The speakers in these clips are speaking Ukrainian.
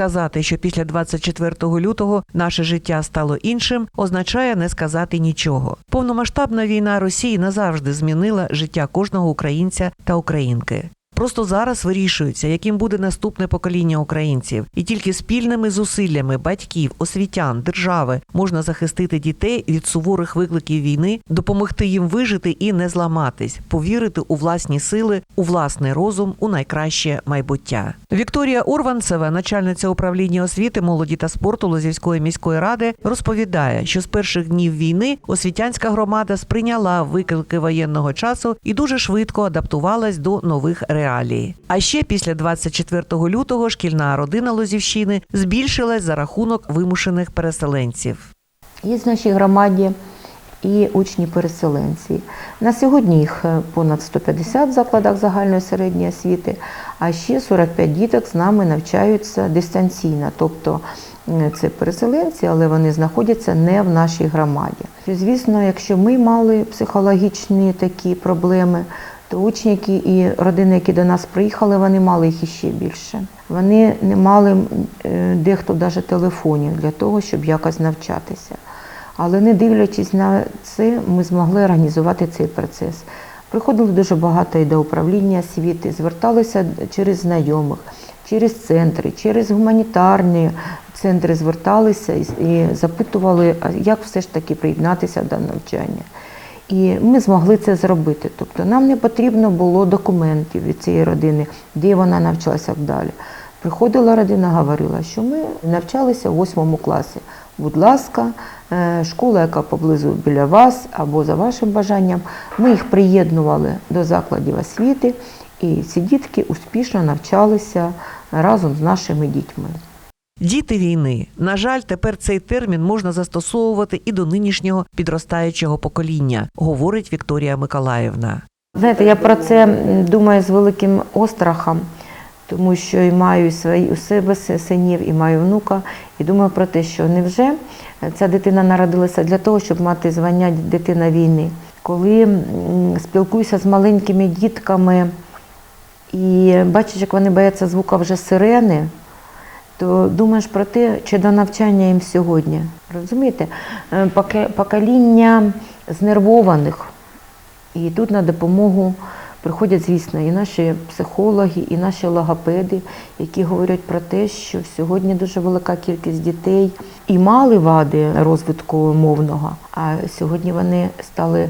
Сказати, що після 24 лютого наше життя стало іншим, означає не сказати нічого. Повномасштабна війна Росії назавжди змінила життя кожного українця та українки. Просто зараз вирішується, яким буде наступне покоління українців, і тільки спільними зусиллями батьків, освітян, держави можна захистити дітей від суворих викликів війни, допомогти їм вижити і не зламатись, повірити у власні сили, у власний розум, у найкраще майбуття. Вікторія Урванцева, начальниця управління освіти, молоді та спорту Лозівської міської ради, розповідає, що з перших днів війни освітянська громада сприйняла виклики воєнного часу і дуже швидко адаптувалась до нових реалій. А ще після 24 лютого шкільна родина Лозівщини збільшилась за рахунок вимушених переселенців. Є в нашій громаді і учні-переселенці. На сьогодні їх е, понад 150 в закладах загальної середньої освіти, а ще 45 діток з нами навчаються дистанційно. Тобто це переселенці, але вони знаходяться не в нашій громаді. Звісно, якщо ми мали психологічні такі проблеми, то учні які і родини, які до нас приїхали, вони мали їх іще більше. Вони не мали е, дехто навіть телефонів для того, щоб якось навчатися. Але не дивлячись на це, ми змогли організувати цей процес. Приходило дуже багато і до управління освіти, зверталися через знайомих, через центри, через гуманітарні центри зверталися і запитували, як все ж таки приєднатися до навчання. І ми змогли це зробити. Тобто нам не потрібно було документів від цієї родини, де вона навчалася далі. Приходила родина, говорила, що ми навчалися в восьмому класі. Будь ласка, е, школа, яка поблизу біля вас або за вашим бажанням, ми їх приєднували до закладів освіти, і ці дітки успішно навчалися разом з нашими дітьми. Діти війни. На жаль, тепер цей термін можна застосовувати і до нинішнього підростаючого покоління, говорить Вікторія Миколаївна. Знаєте, я про це думаю з великим острахом, тому що і маю свої у себе синів, і маю внука, і думаю про те, що невже ця дитина народилася для того, щоб мати звання дитина війни. Коли спілкуюся з маленькими дітками і бачиш, як вони бояться звука вже сирени, то думаєш про те, чи до навчання їм сьогодні. Розумієте? Е, Покоління знервованих. І тут на допомогу приходять, звісно, і наші психологи, і наші логопеди, які говорять про те, що сьогодні дуже велика кількість дітей і мали вади розвитку мовного, а сьогодні вони стали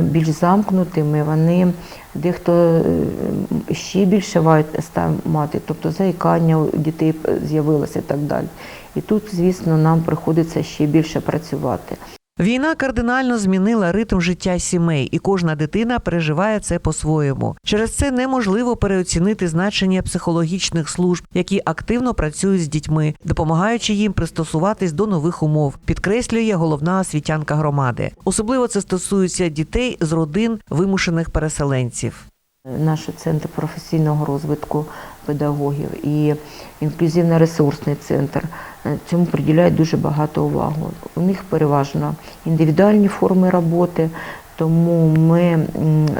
більш замкнутими, вони дехто е, ще більше став мати, тобто заїкання у дітей з'явилося і так далі. І тут, звісно, нам приходиться ще більше працювати. Війна кардинально змінила ритм життя сімей, і кожна дитина переживає це по-своєму. Через це неможливо переоцінити значення психологічних служб, які активно працюють з дітьми, допомагаючи їм пристосуватись до нових умов, підкреслює головна освітянка громади. Особливо це стосується дітей з родин вимушених переселенців. Наш центр професійного розвитку педагогів і інклюзивно-ресурсний центр е, цьому приділяють дуже багато уваги. У них переважно індивідуальні форми роботи, тому ми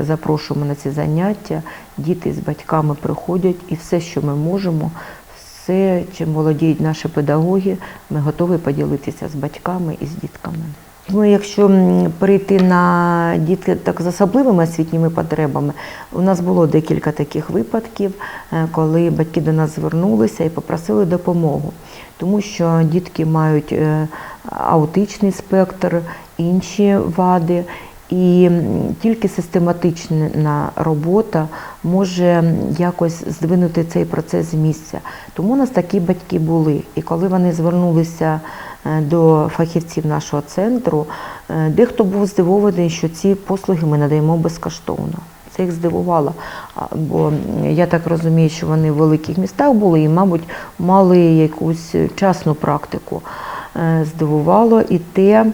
запрошуємо на ці заняття. Діти з батьками приходять і все, що ми можемо, все, чим володіють наші педагоги, ми готові поділитися з батьками і з дітками. Ну, якщо м, перейти на дітки так з особливими освітніми потребами, у нас було декілька таких випадків, е, коли батьки до нас звернулися і попросили допомогу, тому що дітки мають е, аутичний спектр, інші вади. І тільки систематична робота може якось здвинути цей процес з місця. Тому у нас такі батьки були. І коли вони звернулися до фахівців нашого центру, е, дехто був здивований, що ці послуги ми надаємо безкоштовно. Це їх здивувало. Бо я так розумію, що вони в великих містах були і, мабуть, мали якусь частну практику. Е, Здивувало і те,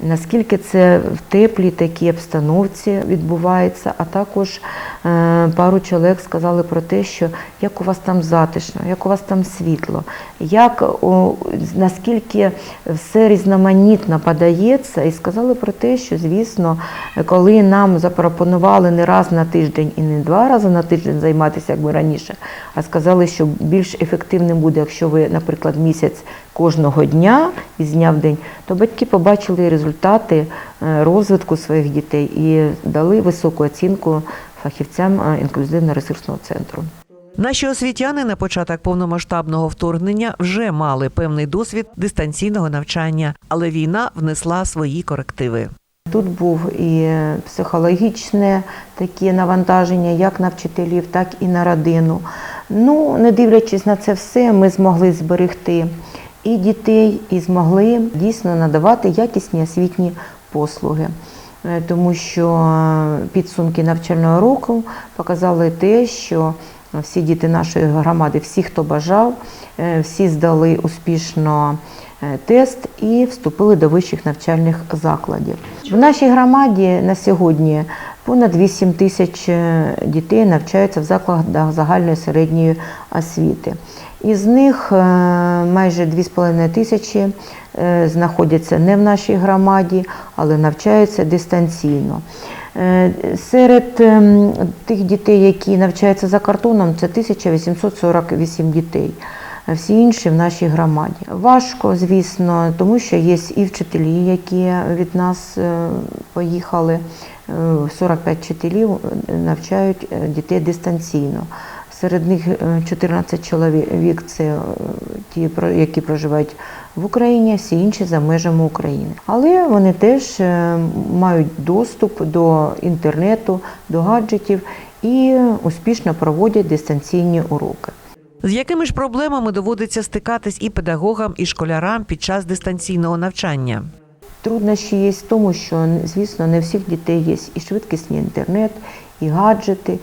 наскільки це в теплій такій обстановці відбувається. А також е, пару чоловік сказали про те, що як у вас там затишно, як у вас там світло, як о, наскільки все різноманітно подається, і сказали про те, що звісно, коли нам запропонували не раз на тиждень і не два рази на тиждень займатися, як ми раніше, а сказали, що більш ефективним буде, якщо ви, наприклад, місяць кожного дня із дня в день, то батьки побачили результати е, розвитку своїх дітей і дали високу оцінку фахівцям е, інклюзивно-ресурсного центру. Наші освітяни на початок повномасштабного вторгнення вже мали певний досвід дистанційного навчання, але війна внесла свої корективи. Тут був і психологічне таке навантаження, як на вчителів, так і на родину. Ну, не дивлячись на це все, ми змогли зберегти і дітей, і змогли дійсно надавати якісні освітні послуги. Е, Тому що е, підсумки навчального року показали те, що всі діти нашої громади, всі, хто бажав, е, всі здали успішно тест і вступили до вищих навчальних закладів. В нашій громаді на сьогодні понад 8 тисяч дітей навчаються в закладах загальної середньої освіти. Із них е, майже 2,5 тисячі е, знаходяться не в нашій громаді, але навчаються дистанційно. Е, Серед ем, тих дітей, які навчаються за кордоном, це 1848 дітей. Всі інші в нашій громаді. Важко, звісно, тому що є і вчителі, які від нас поїхали. Е, 45 вчителів навчають дітей дистанційно. Серед них е, 14 чоловік це е, ті, які проживають в Україні, всі інші за межами України. Але вони теж е, мають доступ до інтернету, до гаджетів і успішно проводять дистанційні уроки. З якими ж проблемами доводиться стикатись і педагогам, і школярам під час дистанційного навчання? Труднощі є в тому, що, звісно, не всіх дітей є і швидкісний інтернет, і гаджети.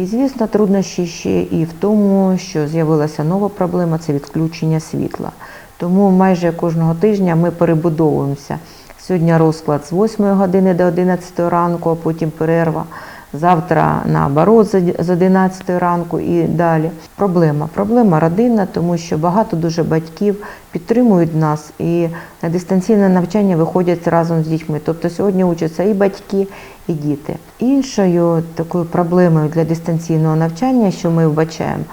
І, звісно, труднощі ще і в тому, що з'явилася нова проблема це відключення світла. Тому майже кожного тижня ми перебудовуємося. Сьогодні розклад з 8 години до 11 ранку, а потім перерва. Завтра наоборот з- з 11 ранку і далі. Проблема. Проблема родинна, тому що багато дуже батьків підтримують нас і на дистанційне навчання виходять разом з дітьми. Тобто сьогодні учаться і батьки, і діти. Іншою такою проблемою для дистанційного навчання, що ми вбачаємо,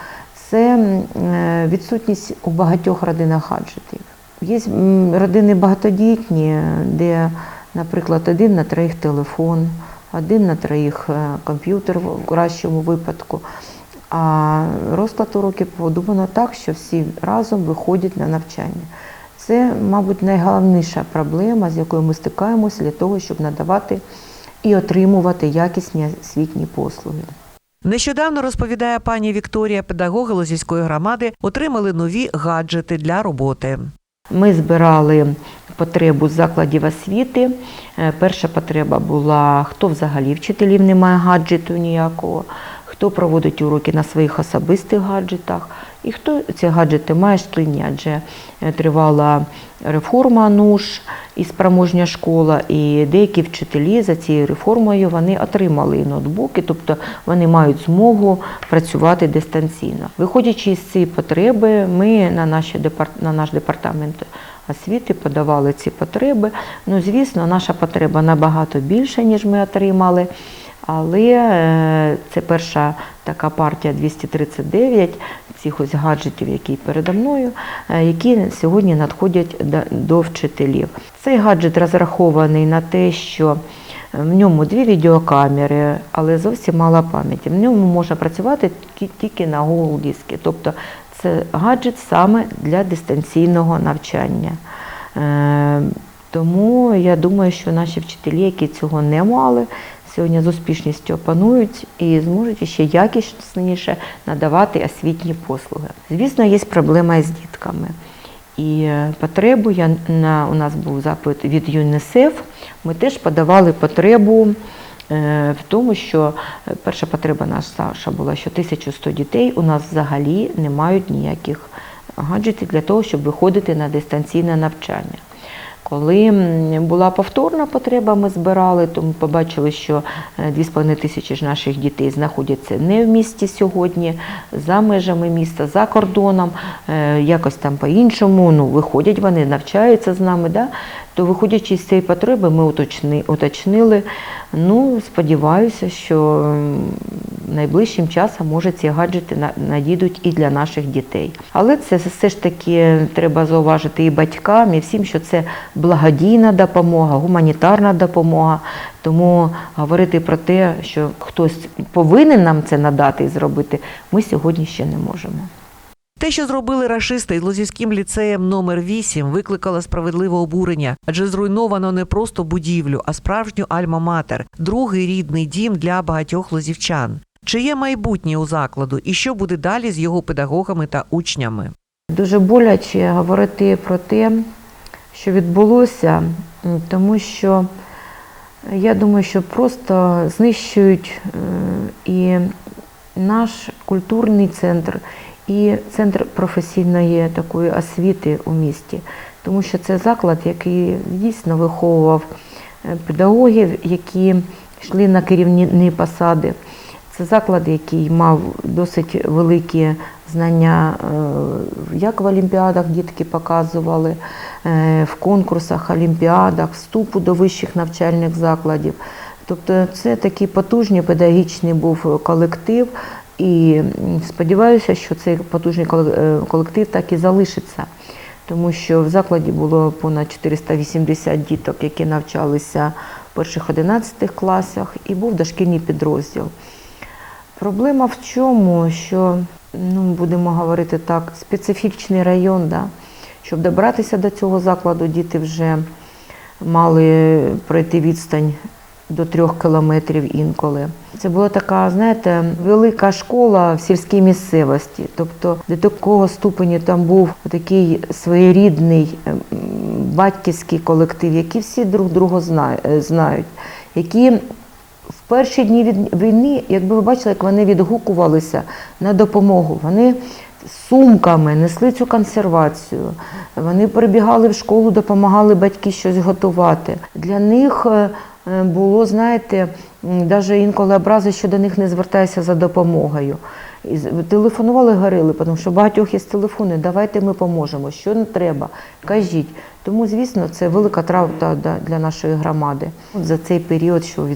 це е, відсутність у багатьох родинах гаджетів. Є родини багатодітні, де, наприклад, один на троїх телефон, один на троїх е, комп'ютер в кращому випадку. А розклад уроків подумано так, що всі разом виходять на навчання. Це, мабуть, найголовніша проблема, з якою ми стикаємося для того, щоб надавати і отримувати якісні освітні послуги. Нещодавно розповідає пані Вікторія, педагоги Лозівської громади отримали нові гаджети для роботи. Ми збирали потребу закладів освіти. Е, Перша потреба була, хто взагалі вчителів не має гаджету ніякого, хто проводить уроки на своїх особистих гаджетах, і хто ці гаджети має шкільні, адже е, тривала реформа НУШ і спроможня школа, і деякі вчителі за цією реформою вони отримали ноутбуки, тобто вони мають змогу працювати дистанційно. Виходячи з цієї потреби, ми на, наші на наш департамент освіти подавали ці потреби. Ну, звісно, наша потреба набагато більша, ніж ми отримали. Але е, це перша така партія 239 цих ось гаджетів, які передо мною, е, які сьогодні надходять до, вчителів. Цей гаджет розрахований на те, що в ньому дві відеокамери, але зовсім мало пам'яті. В ньому можна працювати тільки на Google диски. Тобто це гаджет саме для дистанційного навчання. Е, Тому я думаю, що наші вчителі, які цього не мали, сьогодні з успішністю опанують і зможуть ще якісніше надавати освітні послуги. Звісно, є проблема із дітками. І е, потребу я на у нас був запит від ЮНІСЕФ. Ми теж подавали потребу в тому, що е, перша потреба наша була, що 1100 дітей у нас взагалі не мають ніяких гаджетів для того, щоб виходити на дистанційне навчання. Коли була повторна потреба, ми збирали, то ми побачили, що е, 2,5 тисячі наших дітей знаходяться не в місті сьогодні, за межами міста, за кордоном, е, якось там по-іншому, ну, виходять вони, навчаються з нами. Да? То виходячи з цієї потреби, ми уточни, уточнили. Ну, сподіваюся, що найближчим часом може ці гаджети надійдуть і для наших дітей. Але це все ж таки треба зауважити і батькам, і всім, що це благодійна допомога, гуманітарна допомога. Тому говорити про те, що хтось повинен нам це надати і зробити, ми сьогодні ще не можемо. Те, що зробили рашисти із Лозівським ліцеєм номер 8 викликало справедливе обурення, адже зруйновано не просто будівлю, а справжню альма-матер, другий рідний дім для багатьох лозівчан. Чи є майбутнє у закладу, і що буде далі з його педагогами та учнями? Дуже боляче говорити про те, що відбулося, тому що я думаю, що просто знищують е, і наш культурний центр, і центр професійної такої освіти у місті, тому що це заклад, який дійсно виховував е, педагогів, які йшли на керівні посади. Це заклад, який мав досить великі знання, е, як в олімпіадах дітки показували, е, в конкурсах, олімпіадах, вступу до вищих навчальних закладів. Тобто це такий потужний педагогічний був колектив, і сподіваюся, що цей потужний е, колектив так і залишиться. Тому що в закладі було понад 480 діток, які навчалися в перших 11 класах, і був дошкільний підрозділ. Проблема в чому, що, ну, будемо говорити так, специфічний район, да? щоб добратися до цього закладу, діти вже мали пройти відстань до трьох кілометрів інколи. Це була така, знаєте, велика школа в сільській місцевості. Тобто до такого ступеню там був такий своєрідний ем, батьківський колектив, які всі друг друга е, знають, які в перші дні війни, якби ви бачили, як вони відгукувалися на допомогу. Вони сумками несли цю консервацію. Вони прибігали в школу, допомагали батьки щось готувати. Для них е, е, було, знаєте, навіть інколи образи, що до них не звертайся за допомогою. І телефонували, говорили, тому що багатьох є телефони, давайте ми поможемо, що не треба, кажіть. Тому, звісно, це велика травма для нашої громади. За цей період, що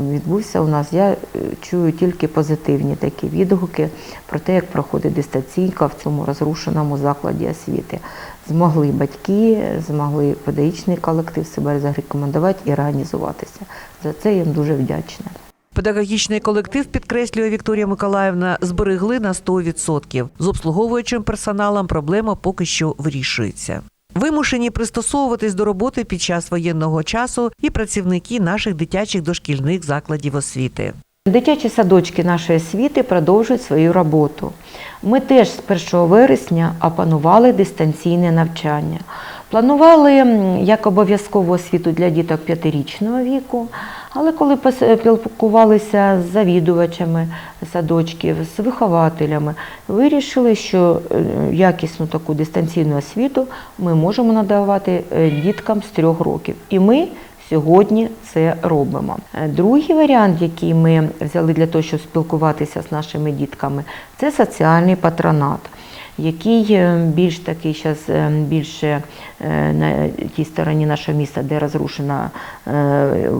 відбувся у нас, я е, чую тільки позитивні такі відгуки про те, як проходить дистанційка цьому розрушеному закладі освіти. Змогли батьки, змогли педагогічний колектив себе зарекомендувати і організуватися. За це їм дуже вдячна. Педагогічний колектив, підкреслює Вікторія Миколаївна, зберегли на 100%. З обслуговуючим персоналом проблема поки що вирішується. Вимушені пристосовуватись до роботи під час воєнного часу і працівники наших дитячих дошкільних закладів освіти. Дитячі садочки нашої освіти продовжують свою роботу. Ми теж з 1 вересня опанували дистанційне навчання. Планували як обов'язкову освіту для діток п'ятирічного віку, але коли пос- спілкувалися з завідувачами садочків, з вихователями, вирішили, що е, якісну таку дистанційну освіту ми можемо надавати е, діткам з трьох років. І ми Сьогодні це робимо. Е, Другий варіант, який ми взяли для того, щоб спілкуватися з нашими дітками, це соціальний патронат, який е, більш такий зараз більше е, на тій стороні нашого міста, де розрушена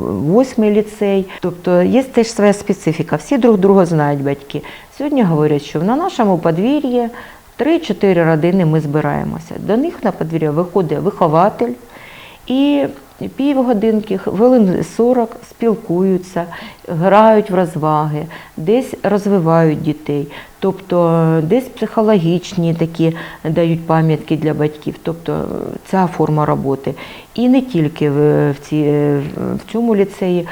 восьмий ліцей. Тобто є теж своя специфіка. Всі друг друга знають батьки. Сьогодні говорять, що на нашому подвір'ї 3-4 родини ми збираємося. До них на подвір'я виходить вихователь. І півгодинки, хвилин 40 спілкуються, грають в розваги, десь розвивають дітей, тобто десь психологічні такі дають пам'ятки для батьків, тобто ця форма роботи. І не тільки в, ці, в цьому ліцеї,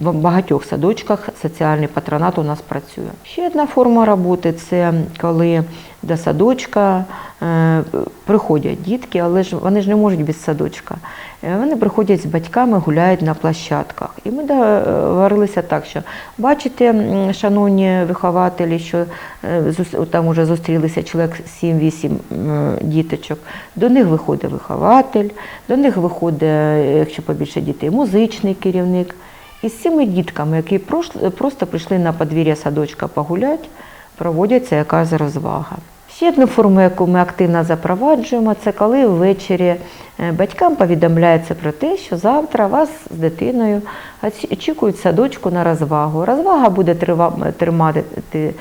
в багатьох садочках соціальний патронат у нас працює. Ще одна форма роботи це коли до садочка е, приходять дітки, але ж вони ж не можуть без садочка. Е, Вони приходять з батьками, гуляють на площадках. І ми договорилися відбувалося так, що бачите, шановні вихователі, що е, там уже зустрілися чоловік 7-8 діточок. До них виходить вихователь, до них виходить, е, якщо побільше дітей, музичний керівник. І з цими дітками, які просто прийшли на подвір'я садочка погуляти, проводиться якась розвага. Ще одну форму, яку ми активно запроваджуємо, це коли ввечері е, батькам повідомляється про те, що завтра вас з дитиною очікують садочку на розвагу. Розвага буде тримати е,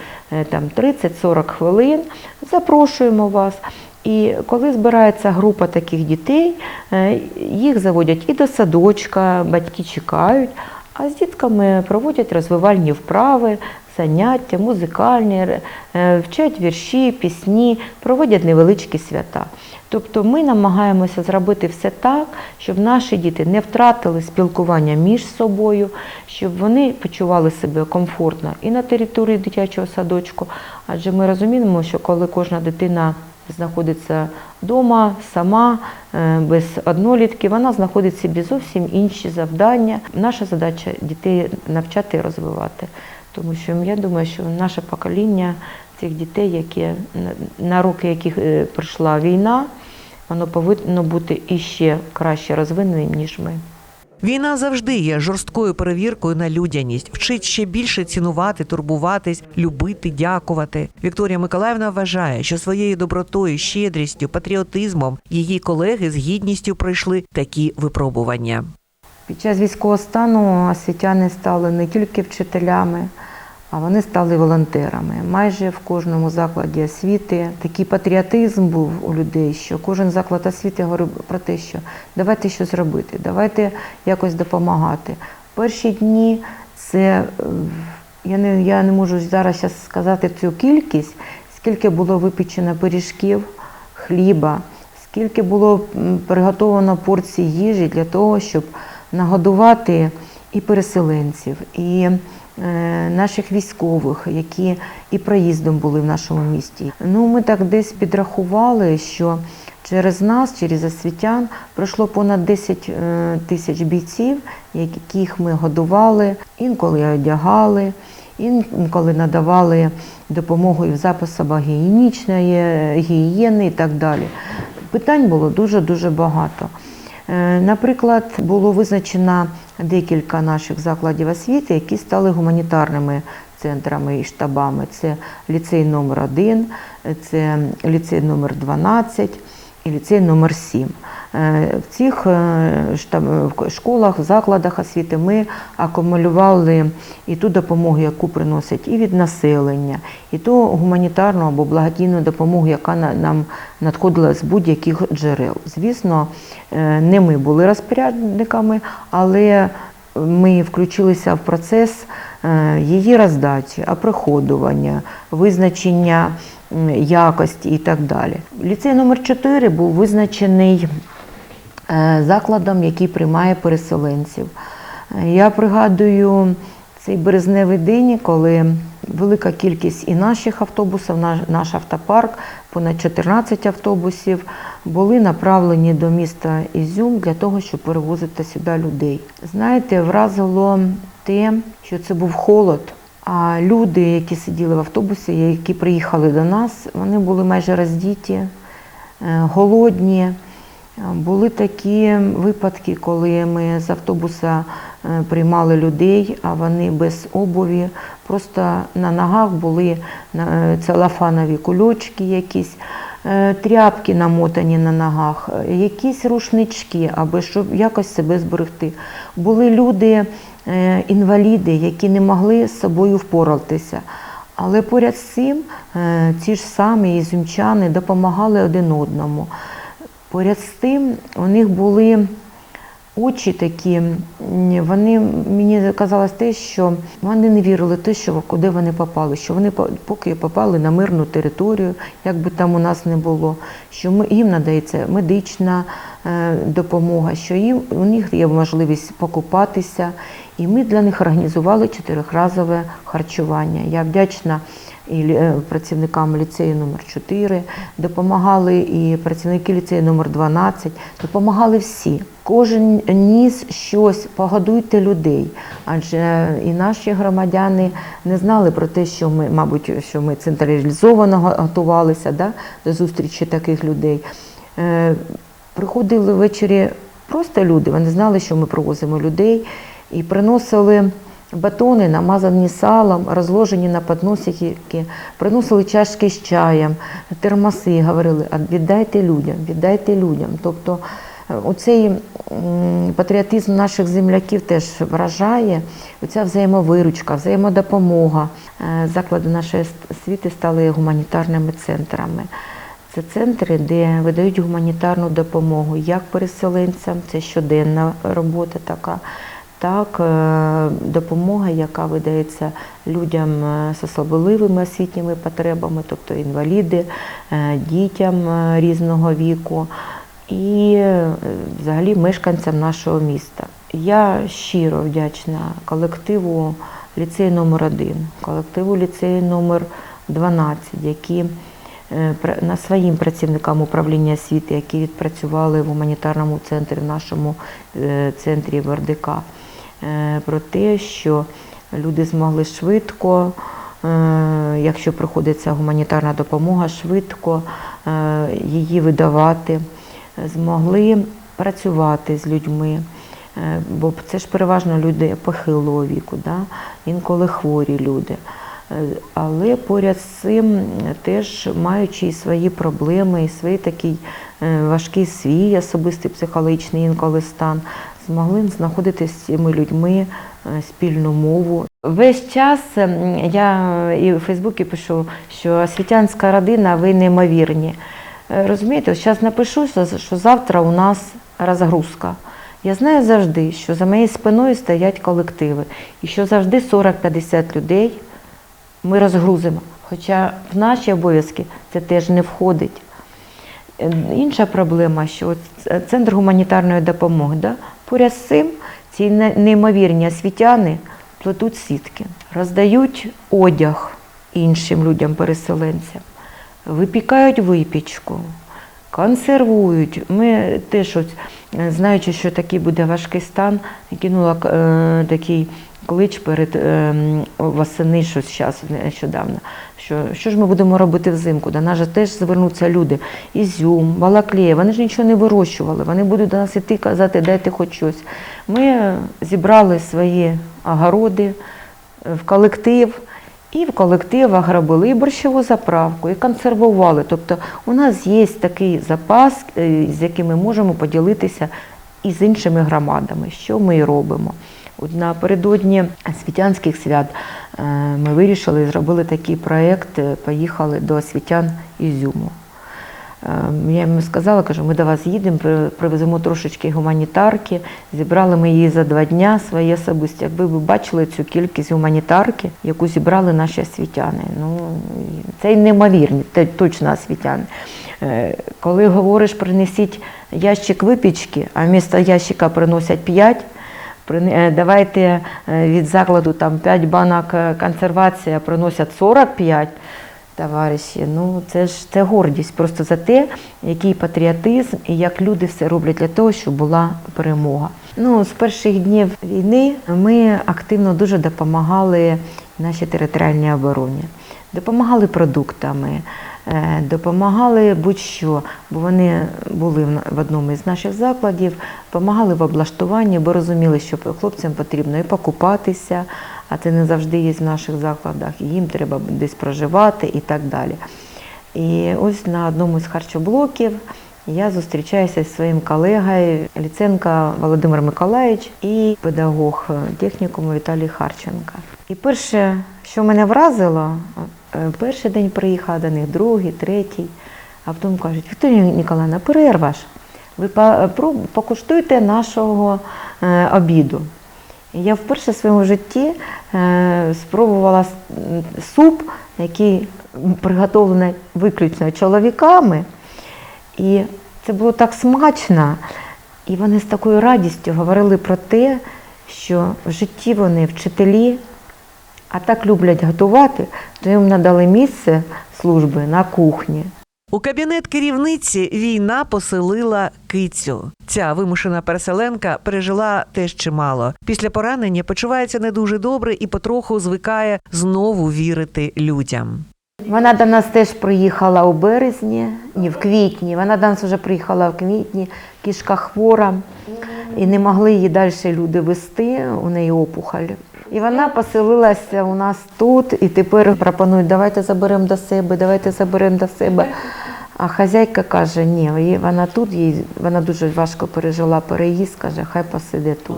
30-40 хвилин. Запрошуємо вас. І коли збирається група таких дітей, е, їх заводять і до садочка, батьки чекають, а з дітками проводять розвивальні вправи, заняття, музикальні, е, вчать вірші, пісні, проводять невеличкі свята. Тобто ми намагаємося зробити все так, щоб наші діти не втратили спілкування між собою, щоб вони почували себе комфортно і на території дитячого садочку. Адже ми розуміємо, що коли кожна дитина знаходиться вдома сама, е, без однолітки, вона знаходить собі зовсім інші завдання. Наша задача дітей навчати і розвивати. Тому що я думаю, що наше покоління цих дітей, які на- роки яких е, прийшла війна, воно повинно бути іще краще розвиненим, ніж ми. Війна завжди є жорсткою перевіркою на людяність, вчить ще більше цінувати, турбуватись, любити, дякувати. Вікторія Миколаївна вважає, що своєю добротою, щедрістю, патріотизмом її колеги з гідністю пройшли такі випробування. Під час військового стану освітяни стали не тільки вчителями, а вони стали волонтерами. Майже в кожному закладі освіти такий патріотизм був у людей, що кожен заклад освіти говорив про те, що давайте щось робити, давайте якось допомагати. Перші дні це е, я не, я не можу зараз сказати цю кількість, скільки було випечено пиріжків, хліба, скільки було приготовано порцій їжі для того, щоб нагодувати і переселенців, і е, наших військових, які і проїздом були в нашому місті. Ну, ми так десь підрахували, що через нас, через освітян, пройшло понад 10 е, тисяч бійців, яких ми годували, інколи одягали, інколи надавали допомогу і в запасах гігієнічної, гігієни і так далі. Питань було дуже-дуже багато. Е, Наприклад, було визначено декілька наших закладів освіти, які стали гуманітарними центрами і штабами. Це ліцей номер 1 це ліцей номер 12 і ліцей номер 7 Е, В цих е, в школах, закладах освіти ми акумулювали і ту допомогу, яку приносять і від населення, і ту гуманітарну або благодійну допомогу, яка нам надходила з будь-яких джерел. Звісно, е, не ми були розпорядниками, але ми включилися в процес е, її роздачі, оприходування, визначення якості і так далі. Ліцей номер 4 був визначений е, закладом, який приймає переселенців. Е, Я пригадую цей березневий день, коли велика кількість і наших автобусів, наш, наш автопарк, понад 14 автобусів, були направлені до міста Ізюм для того, щоб перевозити сюди людей. Знаєте, вразило те, що це був холод. А люди, які сиділи в автобусі, які приїхали до нас, вони були майже роздіті, е, голодні. Були такі випадки, коли ми з автобуса е, приймали людей, а вони без обуві, просто на ногах були е, целофанові кульочки якісь, е, тряпки намотані на ногах, е, якісь рушнички, аби щоб якось себе зберегти. Були люди, е, інваліди, які не могли з собою впоратися. Але поряд з цим е, ці ж самі ізюмчани допомагали один одному. Поряд з тим у них були очі такі, вони мені казалось те, що вони не вірили те, що куди вони попали, що вони поки попали на мирну територію, як би там у нас не було, що ми, їм надається медична е, допомога, що їм у них є можливість покупатися. І ми для них організували чотирьохразове харчування. Я вдячна і е, працівникам ліцею номер 4 допомагали і працівники ліцею номер 12 допомагали всі. Кожен ніс щось, погодуйте людей. Адже і наші громадяни не знали про те, що ми, мабуть, що ми централізовано готувалися да, до зустрічі таких людей. Е, Приходили ввечері просто люди, вони знали, що ми привозимо людей, і приносили батони, намазані салом, розложені на подносики, приносили чашки з чаєм, термоси, говорили, «А віддайте людям, віддайте людям. Тобто е, оцей патріотизм наших земляків теж вражає, оця взаємовиручка, взаємодопомога. Е, Заклади нашої освіти стали гуманітарними центрами. Це центри, де видають гуманітарну допомогу як переселенцям, це щоденна робота така, так е, допомога, яка видається людям е, з особливими освітніми потребами, тобто інваліди, е, дітям е, різного віку і е, взагалі мешканцям нашого міста. Я щиро вдячна колективу ліцею номер 1 колективу ліцею номер 12, які е, на своїм працівникам управління освіти, які відпрацювали в гуманітарному центрі, в нашому е, центрі в РДК, е, про те, що люди змогли швидко, е, якщо проходиться гуманітарна допомога, швидко е, її видавати, змогли працювати з людьми. Е, Бо це ж переважно люди похилого віку, да? інколи хворі люди. Але поряд з цим теж маючи і свої проблеми, і свій такий е, важкий свій особистий психологічний інколи стан, змогли знаходити з цими людьми е, спільну мову. Весь час ем, я і в Фейсбуці пишу, що освітянська родина, ви неймовірні. Е, Розумієте, зараз напишу, що завтра у нас розгрузка. Я знаю завжди, що за моєю спиною стоять колективи, і що завжди 40-50 людей ми розгрузимо. Хоча в наші обов'язки це теж не входить. Е, Інша проблема, що центр гуманітарної допомоги, да? поряд з цим ці неймовірні освітяни плетуть сітки, роздають одяг іншим людям-переселенцям, випікають випічку, консервують. Ми теж, от, е, знаючи, що такий буде важкий стан, кинула е, такий клич перед е, восени, що зараз нещодавно. Що, що ж ми будемо робити взимку? До нас же теж звернуться люди. Ізюм, Балаклея, вони ж нічого не вирощували. Вони будуть до нас іти казати, дайте хоч щось. Ми е, зібрали свої огороди е, в колектив. І в колективах робили і борщову заправку, і консервували. Тобто у нас є такий запас, е, з яким ми можемо поділитися і з іншими громадами, що ми робимо. Напередодні освітянських свят е, ми вирішили зробили такий проєкт, е, поїхали до освітян Ізюму. Е, Я йому сказала, кажу, ми до вас їдемо, привеземо трошечки гуманітарки. Зібрали ми її за два дня свої особисті. Якби ви бачили цю кількість гуманітарки, яку зібрали наші освітяни. Ну, це й неймовірні, точно освітяни. Коли говориш, принесіть ящик випічки, а вмісто ящика приносять п'ять, Давайте е, від закладу там 5 банок е, консервації, а приносять 45 товариші. Ну це ж це гордість просто за те, який патріотизм і як люди все роблять для того, щоб була перемога. Ну, з перших днів війни ми активно дуже допомагали нашій територіальній обороні. Допомагали продуктами, е, допомагали будь-що, бо вони були в одному із наших закладів, допомагали в облаштуванні, бо розуміли, що хлопцям потрібно і покупатися, а це не завжди є в наших закладах, і їм треба десь проживати і так далі. І ось на одному з харчоблоків я зустрічаюся зі своїм колегою Ліценко Володимир Миколаївич і педагог технікуму Віталій Харченко. І перше, що мене вразило, е, перший день приїхав до них, другий, третій, а потім кажуть, Вікторія Ніколаївна, перерва ж. Ви покуштуйте нашого е, обіду. Я вперше в своєму житті е, спробувала суп, який приготовлений виключно чоловіками. І це було так смачно. І вони з такою радістю говорили про те, що в житті вони вчителі, а так люблять готувати, то їм надали місце служби на кухні. У кабінет керівниці війна поселила кицю. Ця вимушена переселенка пережила теж чимало. Після поранення почувається не дуже добре і потроху звикає знову вірити людям. Вона до нас теж приїхала у березні, ні, в квітні. Вона до нас вже приїхала в квітні, кішка хвора, і не могли її далі люди вести, у неї опухоль. І вона поселилася у нас тут, і тепер пропонують, давайте заберемо до себе, давайте заберемо до себе. А хазяйка каже, ні, вона тут, їй, вона дуже важко пережила переїзд, каже, хай посиде тут.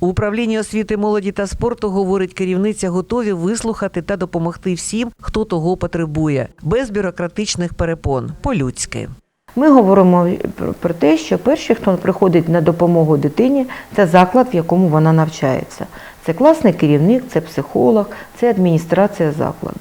У управлінні освіти, молоді та спорту говорить керівниця, готові вислухати та допомогти всім, хто того потребує, без бюрократичних перепон, по-людськи. Ми говоримо про- про те, що перший, хто приходить на допомогу дитині, це заклад, в якому вона навчається. Це класний керівник, це психолог, це адміністрація закладу.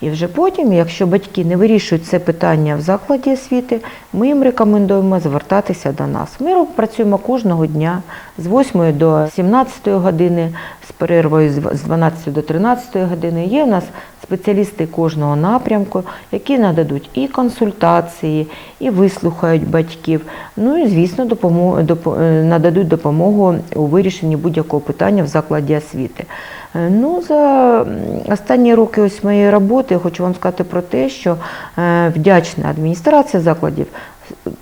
І вже потім, якщо батьки не вирішують це питання в закладі освіти, ми їм рекомендуємо звертатися до нас. Ми працюємо кожного дня з 8 до 17 години, з перервою з 12 до 13 години. Є у нас спеціалісти кожного напрямку, які нададуть і консультації, і вислухають батьків. Ну і звісно, допомо- допо- е, нададуть допомогу у вирішенні будь-якого питання в закладі освіти. Е, Ну, за останні роки ось моєї роботи хочу вам сказати про те, що е, вдячна адміністрація закладів,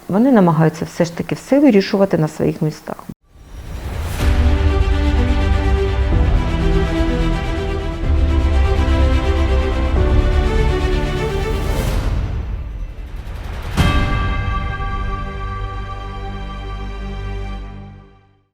вони намагаються все ж таки все вирішувати на своїх містах.